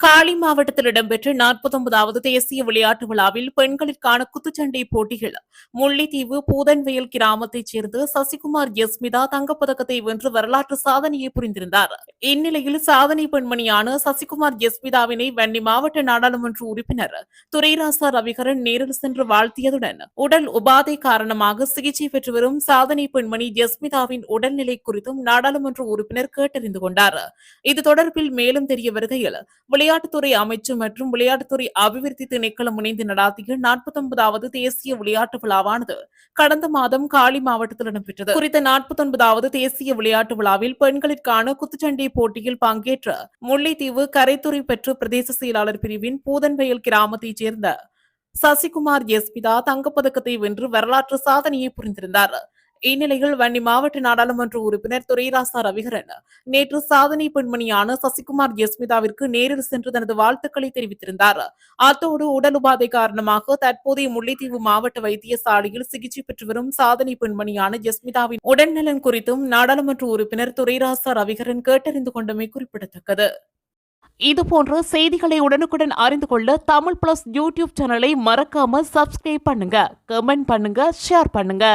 காலி மாவட்டத்தில் இடம்பெற்ற நாற்பத்தொன்பதாவது தேசிய விளையாட்டு விழாவில் பெண்களுக்கான குத்துச்சண்டை போட்டிகள். முல்லைத்தீவு பூதன்வயல் கிராமத்தைச் சேர்ந்த சசிகுமார் யஸ்மிதா தங்கப்பதக்கத்தை வென்று வரலாற்று சாதனையை புரிந்திருந்தார். இந்நிலையில் சாதனை பெண்மணியான சசிகுமார் யஸ்மிதாவினை வன்னி மாவட்ட நாடாளுமன்ற உறுப்பினர் துரைராசா ரவிகரன் நேரில் சென்று வாழ்த்தியதுடன் உடல் உபாதை காரணமாக சிகிச்சை பெற்று வரும் சாதனை பெண்மணி யஸ்மிதாவின் உடல்நிலை குறித்தும் நாடாளுமன்ற உறுப்பினர் கேட்டறிந்து கொண்டார். இது தொடர்பில் மேலும் தெரிய வருகையில் விளையாட்டுத்துறை அமைச்சு மற்றும் விளையாட்டுத்துறை அபிவிருத்தி திணைக்களம் இணைந்து நடத்திய நாற்பத்தொன்பதாவது தேசிய விளையாட்டு விழாவானது கடந்த மாதம் காலி மாவட்டத்தில் இடம்பெற்றது. குறித்த நாற்பத்தொன்பதாவது தேசிய விளையாட்டு விழாவில் பெண்களுக்கான குத்துச்சண்டை போட்டியில் பங்கேற்ற முல்லைத்தீவு கரைத்துறை பெற்று பிரதேச செயலாளர் பிரிவின் பூதன்வயல் கிராமத்தைச் சேர்ந்த சசிகுமார் எஸ்பிதா தங்கப்பதக்கத்தை வென்று வரலாற்று சாதனையை புரிந்திருந்தார். இந்நிலையில் வன்னி மாவட்ட நாடாளுமன்ற உறுப்பினர் துரைராசா ரவிகரன் நேற்று சாதனை பெண்மணியான சசிகுமார் யஸ்மிதாவிற்கு நேரில் சென்று தனது வாழ்த்துக்களை தெரிவித்திருந்தார். அத்தோடு உடல் உபாதை காரணமாக தற்போதைய முல்லைத்தீவு மாவட்ட வைத்தியசாலையில் சிகிச்சை பெற்று வரும் சாதனை பெண்மணியான யஸ்மிதாவின் உடல்நலன் குறித்தும் நாடாளுமன்ற உறுப்பினர் துரைராசா ரவிகரன் கேட்டறிந்து கொண்டமை குறிப்பிடத்தக்கது. இதுபோன்ற செய்திகளை உடனுக்குடன் அறிந்து கொள்ள தமிழ் பிளஸ் யூடியூப் சேனலை மறக்காம சப்ஸ்கிரைப் பண்ணுங்க கமெண்ட் பண்ணுங்க ஷேர் பண்ணுங்க.